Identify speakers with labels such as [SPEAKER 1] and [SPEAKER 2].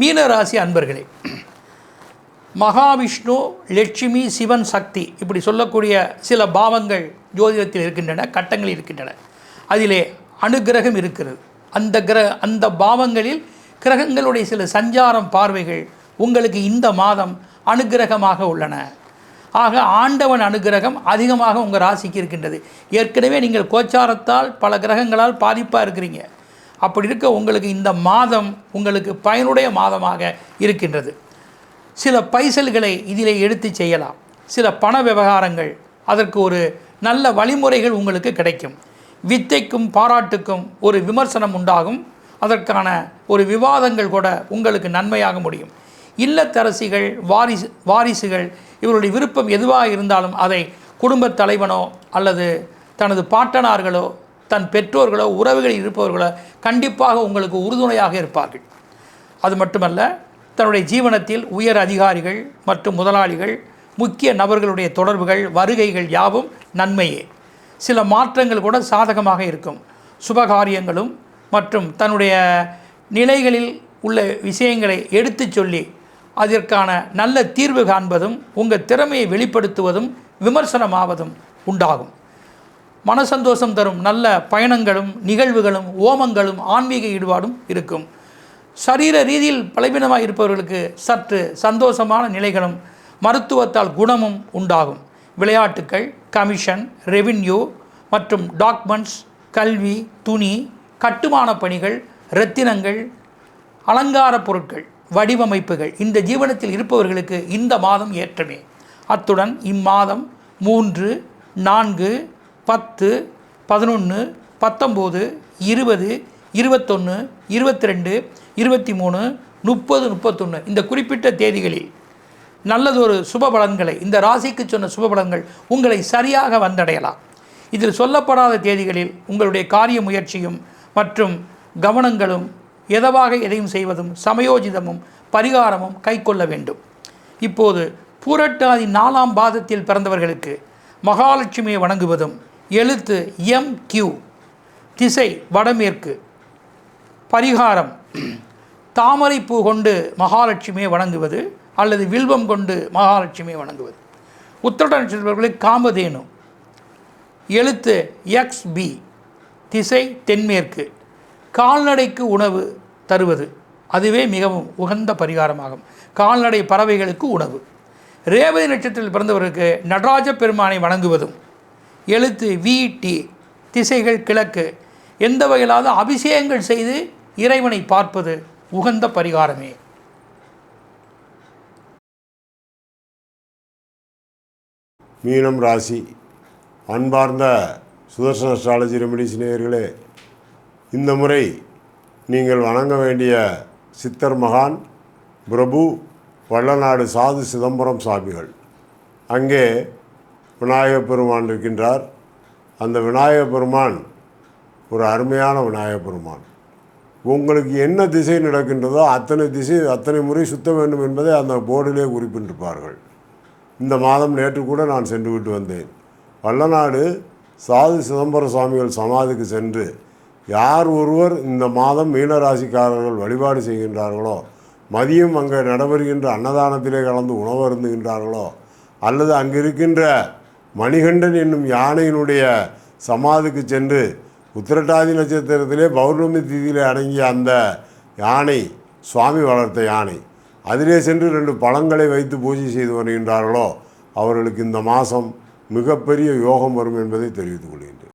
[SPEAKER 1] மீனராசி அன்பர்களே மகாவிஷ்ணு லட்சுமி சிவன் சக்தி இப்படி சொல்லக்கூடிய சில பாவங்கள் ஜோதிடத்தில் இருக்கின்றன கட்டங்கள் இருக்கின்றன. அதிலே அனுக்கிரகம் இருக்கிறது. அந்த கிரக அந்த பாவங்களில் கிரகங்களுடைய சில சஞ்சாரம் பார்வைகள் உங்களுக்கு இந்த மாதம் அனுக்கிரகமாக உள்ளன. ஆக ஆண்டவன் அனுக்கிரகம் அதிகமாக உங்கள் ராசிக்கு இருக்கின்றது. ஏற்கனவே நீங்கள் கோச்சாரத்தால் பல கிரகங்களால் பாதிப்பாக இருக்கிறீங்க. அப்படி இருக்க உங்களுக்கு இந்த மாதம் உங்களுக்கு பயனுடைய மாதமாக இருக்கின்றது. சில பைசல்களை இதிலே எடுத்து செய்யலாம். சில பண விவகாரங்கள் அதற்கு ஒரு நல்ல வழிமுறைகள் உங்களுக்கு கிடைக்கும். வித்தைக்கும் பாராட்டுக்கும் ஒரு விமர்சனம் உண்டாகும். அதற்கான ஒரு விவாதங்கள் கூட உங்களுக்கு நன்மையாக முடியும். இல்லத்தரசிகள் வாரிசு வாரிசுகள் இவருடைய விருப்பம் எதுவாக இருந்தாலும் அதை குடும்பத் தலைவனோ அல்லது தனது பாட்டனார்களோ தன் பெற்றோர்களோ உறவுகளில் இருப்பவர்களோ கண்டிப்பாக உங்களுக்கு உறுதுணையாக இருப்பார்கள். அது மட்டுமல்ல தன்னுடைய ஜீவனத்தில் உயர் அதிகாரிகள் மற்றும் முதலாளிகள் முக்கிய நபர்களுடைய தொடர்புகள் வருகைகள் யாவும் நன்மையே. சில மாற்றங்கள் கூட சாதகமாக இருக்கும். சுபகாரியங்களும் மற்றும் தன்னுடைய நிலைகளில் உள்ள விஷயங்களை எடுத்துச் சொல்லி அதற்கான நல்ல தீர்வு காண்பதும் உங்கள் திறமையை வெளிப்படுத்துவதும் விமர்சனமாவதும் உண்டாகும். மனசந்தோஷம் தரும் நல்ல பயணங்களும் நிகழ்வுகளும் ஓமங்களும் ஆன்மீக ஈடுபாடும் இருக்கும். சரீர ரீதியில் பலவீனமாக இருப்பவர்களுக்கு சற்று சந்தோஷமான நிலைகளும் மருத்துவத்தால் குணமும் உண்டாகும். விளையாட்டுக்கள் கமிஷன் ரெவின்யூ மற்றும் டாக்குமெண்ட்ஸ் கல்வி துணி கட்டுமான பணிகள் இரத்தினங்கள் அலங்கார பொருட்கள் வடிவமைப்புகள் இந்த ஜீவனத்தில் இருப்பவர்களுக்கு இந்த மாதம் ஏற்றமே. அத்துடன் இம்மாதம் மூன்று நான்கு பத்து பதினொன்று பத்தொம்போது இருபது இருபத்தொன்று இருபத்தி ரெண்டு இருபத்தி மூணு முப்பது முப்பத்தொன்று இந்த குறிப்பிட்ட தேதிகளில் நல்லதொரு சுப பலன்களை இந்த ராசிக்கு சொன்ன சுப பலன்கள் உங்களை சரியாக வந்தடையலாம். இதில் சொல்லப்படாத தேதிகளில் உங்களுடைய காரிய முயற்சியும் மற்றும் கவனங்களும் எதவாக எதையும் செய்வதும் சமயோஜிதமும் பரிகாரமும் கைக்கொள்ள வேண்டும். இப்போது பூரட்டாதி நாலாம் பாதத்தில் பிறந்தவர்களுக்கு மகாலட்சுமியை வணங்குவதும் எழுத்து எம் கியூ திசை வடமேற்கு. பரிகாரம். தாமரைப்பூ கொண்டு மகாலட்சுமியை வணங்குவது அல்லது வில்வம் கொண்டு மகாலட்சுமியை வணங்குவது. உத்திரட்ட நட்சத்திரர்களுக்கு காமதேனு. எழுத்து எக்ஸ் பி திசை தென்மேற்கு. கால்நடைக்கு உணவு தருவது அதுவே மிகவும் உகந்த பரிகாரமாகும். கால்நடை பறவைகளுக்கு உணவு. ரேவதி நட்சத்திரத்தில் பிறந்தவருக்கு நடராஜ பெருமானை வணங்குவதும் எழுத்து வீட்டி திசைகள் கிழக்கு எந்த வகையிலாவது அபிஷேகங்கள் செய்து இறைவனை பார்ப்பது உகந்த பரிகாரமே.
[SPEAKER 2] மீனம் ராசி. அன்பார்ந்த சுதர்சன அஸ்ட்ராலஜி ரெமிடிஸ் நேயர்களே இந்த முறை நீங்கள் வணங்க வேண்டிய சித்தர் மகான் பிரபு வள்ளநாடு சாது சிதம்பரம் சாமிகள். அங்கே விநாயக பெருமான் இருக்கின்றார். அந்த விநாயக பெருமான் ஒரு அருமையான விநாயக பெருமான். உங்களுக்கு என்ன திசை நடக்கின்றதோ அத்தனை திசை அத்தனை முறை சுத்த வேண்டும் என்பதை அந்த போர்டிலே குறிப்பிட்டிருப்பார்கள். இந்த மாதம் நேற்று கூட நான் சென்று விட்டு வந்தேன். வல்லநாடு சாது சிதம்பர சுவாமிகள் சமாதிக்கு சென்று யார் ஒருவர் இந்த மாதம் மீனராசிக்காரர்கள் வழிபாடு செய்கின்றார்களோ மதியம் அங்கே நடைபெறுகின்ற அன்னதானத்திலே கலந்து உணவு அருந்துகின்றார்களோ அல்லது அங்கிருக்கின்ற மணிகண்டன் என்னும் யானையினுடைய சமாதிக்கு சென்று உத்திரட்டாதி நட்சத்திரத்திலே பௌர்ணமி திதியில் அடங்கிய அந்த யானை சுவாமி வளர்த்த யானை. அதிலே சென்று ரெண்டு பழங்களை வைத்து பூஜை செய்து வருகின்றார்களோ அவர்களுக்கு இந்த மாதம் மிகப்பெரிய யோகம் வரும் என்பதை தெரிவித்துக் கொள்கின்றேன்.